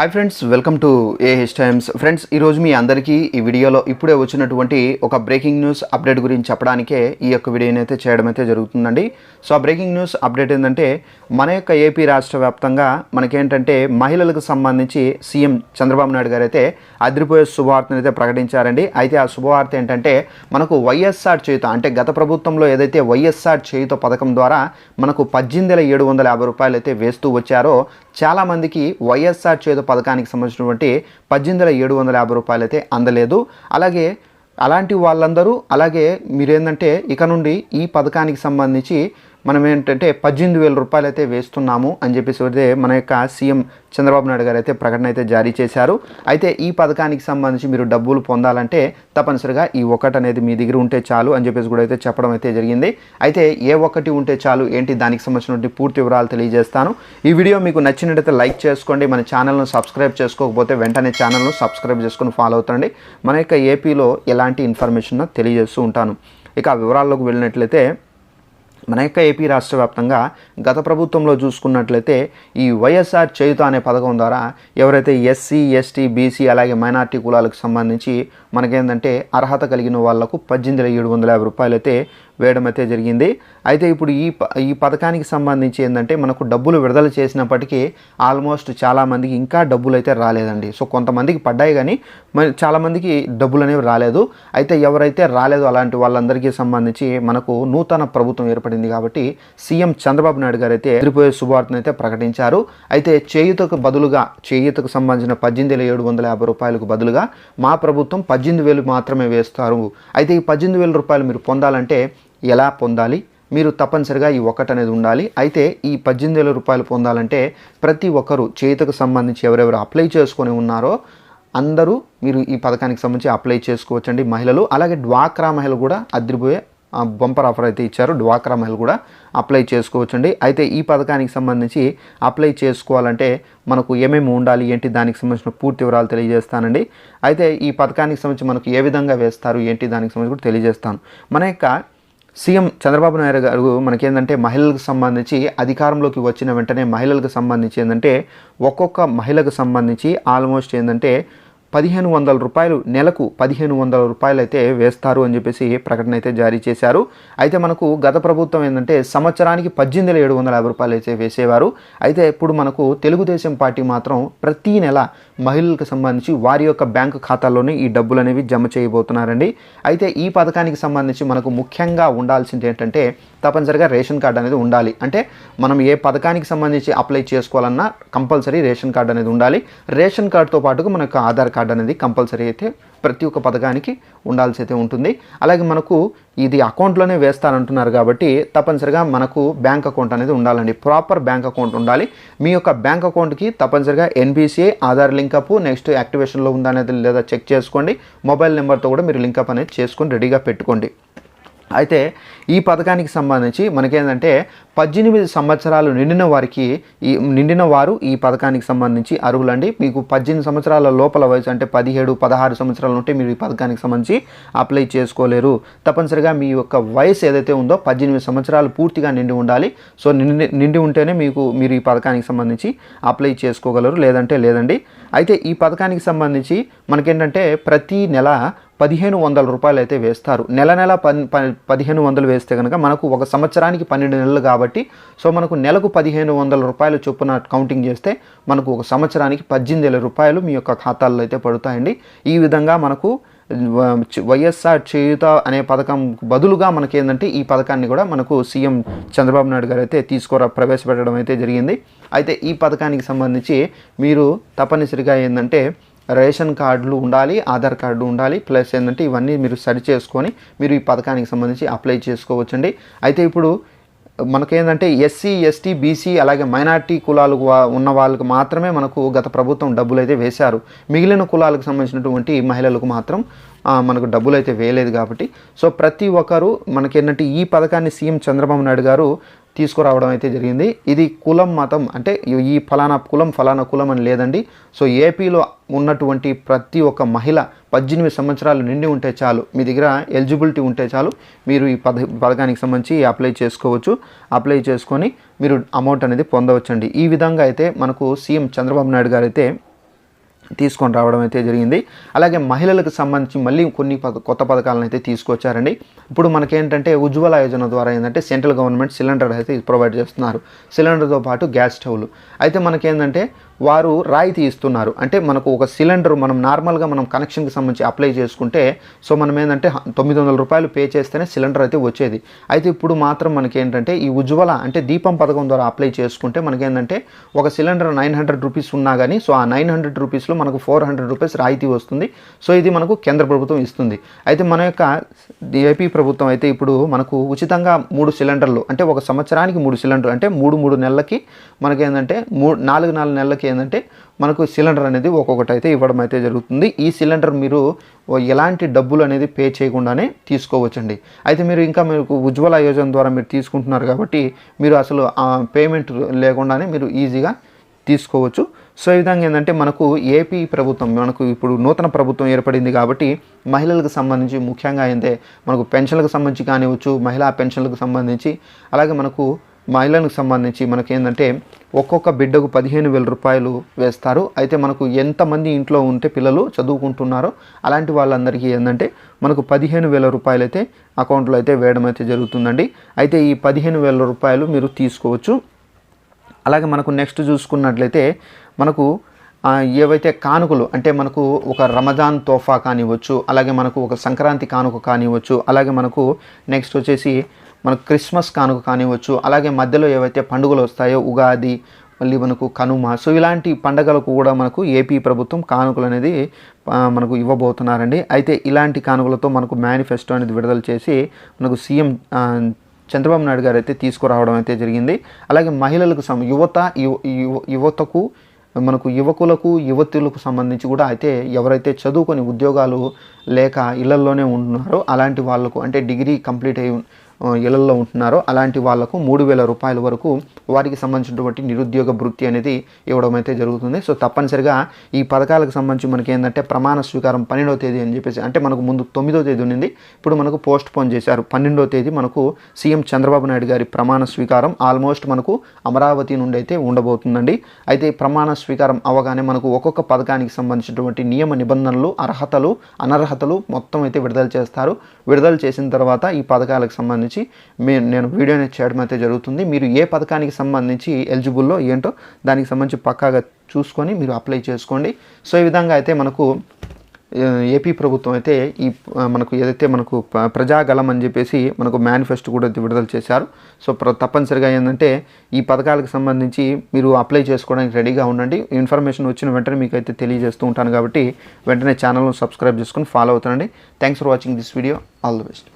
Hi friends welcome to AH times friends ఈరోజు మీ అందరికీ ఈ వీడియోలో ఇప్పుడే వచ్చినటువంటి ఒక బ్రేకింగ్ న్యూస్ అప్డేట్ గురించి చెప్పడానికే ఈ యొక్క వీడియోని అయితే చేయడం అయితే జరుగుతుందండి. సో ఆ బ్రేకింగ్ న్యూస్ అప్డేట్ ఏంటంటే మన యొక్క ఏపీ రాష్ట్ర వ్యాప్తంగా మనకేంటంటే మహిళలకు సంబంధించి సీఎం చంద్రబాబు నాయుడు గారు అయితే అదిరిపోయే శుభవార్తను అయితే ప్రకటించారండి. అయితే ఆ శుభవార్త ఏంటంటే మనకు వైఎస్ఆర్ చేయుత అంటే గత ప్రభుత్వంలో ఏదైతే వైఎస్ఆర్ చేయుత పథకం ద్వారా మనకు పద్దెనిమిది వేల ఏడు వందల యాభై రూపాయలు అయితే వేస్తూ వచ్చారో చాలామందికి వైఎస్ఆర్ చేదు పథకానికి సంబంధించినటువంటి పద్దెనిమిది వేల ఏడు వందల యాభై రూపాయలు అయితే అందలేదు. అలాగే అలాంటి వాళ్ళందరూ అలాగే మీరేంటంటే ఇక నుండి ఈ పథకానికి సంబంధించి మనం ఏంటంటే పద్దెనిమిది వేల రూపాయలు అయితే వేస్తున్నాము అని చెప్పేసి అయితే మన యొక్క సీఎం చంద్రబాబు నాయుడు గారు అయితే ప్రకటన అయితే జారీ చేశారు. అయితే ఈ పథకానికి సంబంధించి మీరు డబ్బులు పొందాలంటే తప్పనిసరిగా ఈ ఒకటి అనేది మీ దగ్గర ఉంటే చాలు అని చెప్పేసి కూడా అయితే చెప్పడం అయితే జరిగింది. అయితే ఏ ఒక్కటి ఉంటే చాలు ఏంటి దానికి సంబంధించినటువంటి పూర్తి వివరాలు తెలియజేస్తాను. ఈ వీడియో మీకు నచ్చినట్టయితే లైక్ చేసుకోండి. మన ఛానల్ను సబ్స్క్రైబ్ చేసుకోకపోతే వెంటనే ఛానల్ను సబ్స్క్రైబ్ చేసుకుని ఫాలో అవుతండి. మన యొక్క ఏపీలో ఎలాంటి ఇన్ఫర్మేషన్ తెలియజేస్తూ ఉంటాను. ఇక ఆ వివరాల్లోకి వెళ్ళినట్లయితే మన యొక్క ఏపీ రాష్ట్ర వ్యాప్తంగా గత ప్రభుత్వంలో చూసుకున్నట్లయితే ఈ వైఎస్ఆర్ చేయుత అనే పథకం ద్వారా ఎవరైతే ఎస్సీ ఎస్టీ బీసీ అలాగే మైనార్టీ కులాలకు సంబంధించి మనకేందంటే అర్హత కలిగిన వాళ్ళకు పద్దెనిమిది వేల ఏడు వందల యాభై రూపాయలు అయితే వేయడం అయితే జరిగింది. అయితే ఇప్పుడు ఈ ప- ఈ పథకానికి సంబంధించి ఏంటంటే మనకు డబ్బులు విడుదల చేసినప్పటికీ ఆల్మోస్ట్ చాలామందికి ఇంకా డబ్బులు అయితే రాలేదండి. సో కొంతమందికి పడ్డాయి కానీ మరి చాలామందికి డబ్బులు అనేవి రాలేదు. అయితే ఎవరైతే రాలేదు అలాంటి వాళ్ళందరికీ సంబంధించి మనకు నూతన ప్రభుత్వం ఏర్పడింది కాబట్టి సీఎం చంద్రబాబు నాయుడు గారు అయితే ఎదిరిపోయే శుభార్తను అయితే ప్రకటించారు. అయితే చేయుతకు బదులుగా చేయుతకు సంబంధించిన పద్దెనిమిది వేల ఏడు వందల యాభై రూపాయలకు బదులుగా మా ప్రభుత్వం పద్దెనిమిది వేలు మాత్రమే వేస్తారు. అయితే ఈ పద్దెనిమిది వేల రూపాయలు మీరు పొందాలంటే ఎలా పొందాలి? మీరు తప్పనిసరిగా ఈ ఒకటి అనేది ఉండాలి. అయితే ఈ పద్దెనిమిది వేల రూపాయలు పొందాలంటే ప్రతి ఒక్కరు చేతికి సంబంధించి ఎవరెవరు అప్లై చేసుకొని ఉన్నారో అందరూ మీరు ఈ పథకానికి సంబంధించి అప్లై చేసుకోవచ్చండి. మహిళలు అలాగే డ్వాక్రా మహిళలు కూడా అద్రిపోయే బంపర్ ఆఫర్ అయితే ఇచ్చారు. డ్వాక్రా మహిళ కూడా అప్లై చేసుకోవచ్చండి. అయితే ఈ పథకానికి సంబంధించి అప్లై చేసుకోవాలంటే మనకు ఏమేమి ఉండాలి ఏంటి దానికి సంబంధించిన పూర్తి వివరాలు తెలియజేస్తానండి. అయితే ఈ పథకానికి సంబంధించి మనకు ఏ విధంగా వేస్తారు ఏంటి దానికి సంబంధించి కూడా తెలియజేస్తాను. మన యొక్క సీఎం చంద్రబాబు నాయుడు గారు మనకేంటంటే మహిళలకు సంబంధించి అధికారంలోకి వచ్చిన వెంటనే మహిళలకు సంబంధించి ఏంటంటే ఒక్కొక్క మహిళకు సంబంధించి ఆల్మోస్ట్ ఏంటంటే పదిహేను వందల రూపాయలు నెలకు పదిహేను వందల రూపాయలు అయితే వేస్తారు అని చెప్పేసి ప్రకటన అయితే జారీ చేశారు. అయితే మనకు గత ప్రభుత్వం ఏంటంటే సంవత్సరానికి పద్దెనిమిది ఏడు వందల యాభై రూపాయలు అయితే వేసేవారు. అయితే ఇప్పుడు మనకు తెలుగుదేశం పార్టీ మాత్రం ప్రతి నెల మహిళలకు సంబంధించి వారి యొక్క బ్యాంకు ఖాతాల్లోనే ఈ డబ్బులు అనేవి జమ చేయబోతున్నారండి. అయితే ఈ పథకానికి సంబంధించి మనకు ముఖ్యంగా ఉండాల్సింది ఏంటంటే తప్పనిసరిగా రేషన్ కార్డు అనేది ఉండాలి. అంటే మనం ఏ పథకానికి సంబంధించి అప్లై చేసుకోవాలన్నా కంపల్సరీ రేషన్ కార్డు అనేది ఉండాలి. రేషన్ కార్డుతో పాటుగా మనకు ఆధార్ కార్డు అనేది కంపల్సరీ అయితే ప్రతి ఒక్క పథకానికి ఉండాల్సి అయితే ఉంటుంది. అలాగే మనకు ఇది అకౌంట్లోనే వేస్తానంటున్నారు కాబట్టి తప్పనిసరిగా మనకు బ్యాంక్ అకౌంట్ అనేది ఉండాలండి. ప్రాపర్ బ్యాంక్ అకౌంట్ ఉండాలి. మీ యొక్క బ్యాంక్ అకౌంట్కి తప్పనిసరిగా NBCI Aadhaar link up next యాక్టివేషన్లో ఉందా అనేది లేదా చెక్ చేసుకోండి. మొబైల్ నెంబర్తో కూడా మీరు లింకప్ అనేది చేసుకొని రెడీగా పెట్టుకోండి. అయితే ఈ పథకానికి సంబంధించి మనకేంటంటే పద్దెనిమిది సంవత్సరాలు నిండిన వారికి ఈ నిండిన వారు ఈ పథకానికి సంబంధించి అర్హులండి. మీకు పద్దెనిమిది సంవత్సరాల లోపల వయసు అంటే పదిహేడు పదహారు సంవత్సరాలు ఉంటే మీరు ఈ పథకానికి సంబంధించి అప్లై చేసుకోలేరు. తప్పనిసరిగా మీ యొక్క వయసు ఏదైతే ఉందో పద్దెనిమిది సంవత్సరాలు పూర్తిగా నిండి ఉండాలి. సో నిండి నిండి ఉంటేనే మీకు మీరు ఈ పథకానికి సంబంధించి అప్లై చేసుకోగలరు. లేదంటే లేదండి. అయితే ఈ పథకానికి సంబంధించి మనకేంటంటే ప్రతి నెల పదిహేను వందల రూపాయలు అయితే వేస్తారు. నెల నెల పన్ ప- పదిహేను వందలు వేస్తే కనుక మనకు ఒక సంవత్సరానికి పన్నెండు నెలలు కాబట్టి సో మనకు నెలకు పదిహేను వందల రూపాయలు చొప్పున కౌంటింగ్ చేస్తే మనకు ఒక సంవత్సరానికి పద్దెనిమిది వేల రూపాయలు మీ యొక్క ఖాతాల్లో అయితే పడుతాయండి. ఈ విధంగా మనకు వైఎస్ఆర్ చేయుత అనే పథకం బదులుగా మనకి ఏంటంటే ఈ పథకాన్ని కూడా మనకు సీఎం చంద్రబాబు నాయుడు గారు అయితే తీసుకురా ప్రవేశపెట్టడం అయితే జరిగింది. అయితే ఈ పథకానికి సంబంధించి మీరు తప్పనిసరిగా ఏంటంటే రేషన్ కార్డులు ఉండాలి ఆధార్ కార్డు ఉండాలి ప్లస్ ఏంటంటే ఇవన్నీ మీరు సరి చేసుకొని మీరు ఈ పథకానికి సంబంధించి అప్లై చేసుకోవచ్చండి. అయితే ఇప్పుడు మనకేంటంటే ఎస్సీ ఎస్టీ బీసీ అలాగే మైనార్టీ కులాలు వా- ఉన్న వాళ్ళకు మాత్రమే మనకు గత ప్రభుత్వం డబ్బులు అయితే వేశారు. మిగిలిన కులాలకు సంబంధించినటువంటి మహిళలకు మాత్రం మనకు డబ్బులు అయితే వేయలేదు కాబట్టి. సో ప్రతి ఒక్కరు మనకేంటంటే ఈ పథకాన్ని సీఎం చంద్రబాబు నాయుడు గారు తీసుకురావడం అయితే జరిగింది. ఇది కులం మతం అంటే ఈ- ఫలానా కులం ఫలానా కులం అని లేదండి. సో ఏపీలో ఉన్నటువంటి ప్రతి ఒక్క మహిళ పద్దెనిమిది సంవత్సరాలు నిండి ఉంటే చాలు మీ దగ్గర ఎలిజిబిలిటీ ఉంటే చాలు మీరు ఈ పథ పథకానికి సంబంధించి అప్లై చేసుకోవచ్చు. అప్లై చేసుకొని మీరు అమౌంట్ అనేది పొందవచ్చండి. ఈ విధంగా అయితే మనకు సీఎం చంద్రబాబు నాయుడు గారు అయితే తీసుకొని రావడం అయితే జరిగింది. అలాగే మహిళలకు సంబంధించి మళ్ళీ కొన్ని కొత్త పథకాలను అయితే తీసుకొచ్చారండి. ఇప్పుడు మనకేంటంటే ఉజ్వల యోజన ద్వారా ఏంటంటే సెంట్రల్ గవర్నమెంట్ సిలిండర్ అయితే ప్రొవైడ్ చేస్తున్నారు. సిలిండర్తో పాటు గ్యాస్ స్టవ్లు అయితే మనకేంటంటే వారు రాయితీ ఇస్తున్నారు. అంటే మనకు ఒక సిలిండర్ మనం నార్మల్గా మనం కనెక్షన్కి సంబంధించి అప్లై చేసుకుంటే సో మనం ఏంటంటే తొమ్మిది వందల రూపాయలు పే చేస్తేనే సిలిండర్ అయితే వచ్చేది. అయితే ఇప్పుడు మాత్రం మనకి ఏంటంటే ఈ ఉజ్వల అంటే దీపం పథకం ద్వారా అప్లై చేసుకుంటే మనకేంటంటే ఒక సిలిండర్ నైన్ హండ్రెడ్ రూపీస్ ఉన్నా కానీ సో ఆ నైన్ హండ్రెడ్ రూపీస్లో మనకు ఫోర్ హండ్రెడ్ రూపీస్ రాయితీ వస్తుంది. సో ఇది మనకు కేంద్ర ప్రభుత్వం ఇస్తుంది. అయితే మన యొక్క ఏపీ ప్రభుత్వం అయితే ఇప్పుడు మనకు ఉచితంగా మూడు సిలిండర్లు అంటే ఒక సంవత్సరానికి మూడు సిలిండర్ అంటే మూడు మూడు నెలలకి మనకేంటంటే మూడు నాలుగు నాలుగు నెలలకి ఏంటంటే మనకు సిలిండర్ అనేది ఒక్కొక్కటి అయితే ఇవ్వడం అయితే జరుగుతుంది. ఈ సిలిండర్ మీరు ఎలాంటి డబ్బులు అనేది పే చేయకుండానే తీసుకోవచ్చండి. అయితే మీరు ఇంకా మీకు ఉజ్వల యోజన ద్వారా మీరు తీసుకుంటున్నారు కాబట్టి మీరు అసలు పేమెంట్ లేకుండానే మీరు ఈజీగా తీసుకోవచ్చు. సో ఈ విధంగా ఏంటంటే మనకు ఏపీ ప్రభుత్వం మనకు ఇప్పుడు నూతన ప్రభుత్వం ఏర్పడింది కాబట్టి మహిళలకు సంబంధించి ముఖ్యంగా అయితే మనకు పెన్షన్లకు సంబంధించి కానివచ్చు మహిళా పెన్షన్లకు సంబంధించి అలాగే మనకు మహిళలకు సంబంధించి మనకి ఏంటంటే ఒక్కొక్క బిడ్డకు పదిహేను వేల రూపాయలు వేస్తారు. అయితే మనకు ఎంతమంది ఇంట్లో ఉంటే పిల్లలు చదువుకుంటున్నారో అలాంటి వాళ్ళందరికీ ఏంటంటే మనకు పదిహేను వేల రూపాయలు అయితే అకౌంట్లో అయితే వేయడం అయితే జరుగుతుందండి. అయితే ఈ పదిహేను వేల రూపాయలు మీరు తీసుకోవచ్చు. అలాగే మనకు నెక్స్ట్ చూసుకున్నట్లయితే మనకు ఏవైతే కానుకలు అంటే మనకు ఒక రమజాన్ తోఫా కానివ్వచ్చు అలాగే మనకు ఒక సంక్రాంతి కానుక కానివ్వచ్చు అలాగే మనకు నెక్స్ట్ వచ్చేసి మనకు క్రిస్మస్ కానుక కానివ్వచ్చు అలాగే మధ్యలో ఏవైతే పండుగలు వస్తాయో ఉగాది మళ్ళీ మనకు కనుమ సో ఇలాంటి పండగలకు కూడా మనకు ఏపీ ప్రభుత్వం కానుకలు అనేది మనకు ఇవ్వబోతున్నారండి. అయితే ఇలాంటి కానుకలతో మనకు మేనిఫెస్టో అనేది విడుదల చేసి మనకు సీఎం చంద్రబాబు నాయుడు గారు అయితే తీసుకురావడం అయితే జరిగింది. అలాగే మహిళలకు సం యువత యువ- యువతకు మనకు యువకులకు యువతులకు సంబంధించి కూడా అయితే ఎవరైతే చదువుకొని ఉద్యోగాలు లేక ఇళ్ళలోనే ఉంటున్నారో అలాంటి వాళ్ళకు అంటే డిగ్రీ కంప్లీట్ అయి ఇళ్ళలో ఉంటున్నారో అలాంటి వాళ్ళకు మూడు వేల రూపాయల వరకు వారికి సంబంధించినటువంటి నిరుద్యోగ వృత్తి అనేది ఇవ్వడం అయితే జరుగుతుంది. సో తప్పనిసరిగా ఈ పథకాలకు సంబంధించి మనకి ఏంటంటే ప్రమాణ స్వీకారం పన్నెండవ తేదీ అని చెప్పేసి అంటే మనకు ముందు తొమ్మిదో తేదీ ఉన్నింది ఇప్పుడు మనకు పోస్ట్ పోన్ చేశారు. పన్నెండో తేదీ మనకు సీఎం చంద్రబాబు నాయుడు గారి ప్రమాణ స్వీకారం ఆల్మోస్ట్ మనకు అమరావతి నుండి అయితే ఉండబోతుందండి. అయితే ప్రమాణ స్వీకారం అవగానే మనకు ఒక్కొక్క పథకానికి సంబంధించినటువంటి నియమ నిబంధనలు అర్హతలు అనర్హతలు మొత్తం అయితే విడుదల చేస్తారు. విడుదల చేసిన తర్వాత ఈ పథకాలకు సంబంధించి మీ నేను వీడియోని చేయడం అయితే జరుగుతుంది. మీరు ఏ పథకానికి సంబంధించి ఎలిజిబుల్లో ఏంటో దానికి సంబంధించి పక్కాగా చూసుకొని మీరు అప్లై చేసుకోండి. సో ఈ విధంగా అయితే మనకు ఏపీ ప్రభుత్వం అయితే ఈ మనకు ఏదైతే మనకు ప్రజాగలం అని చెప్పేసి మనకు మేనిఫెస్టో కూడా విడుదల చేశారు. సో ప్ర తప్పనిసరిగా ఏంటంటే ఈ పథకాలకు సంబంధించి మీరు అప్లై చేసుకోవడానికి రెడీగా ఉండండి. ఇన్ఫర్మేషన్ వచ్చిన వెంటనే మీకు అయితే తెలియజేస్తూ ఉంటాను కాబట్టి వెంటనే ఛానల్ను సబ్స్క్రైబ్ చేసుకొని ఫాలో అవుతానండి thanks for watching this video. All the best.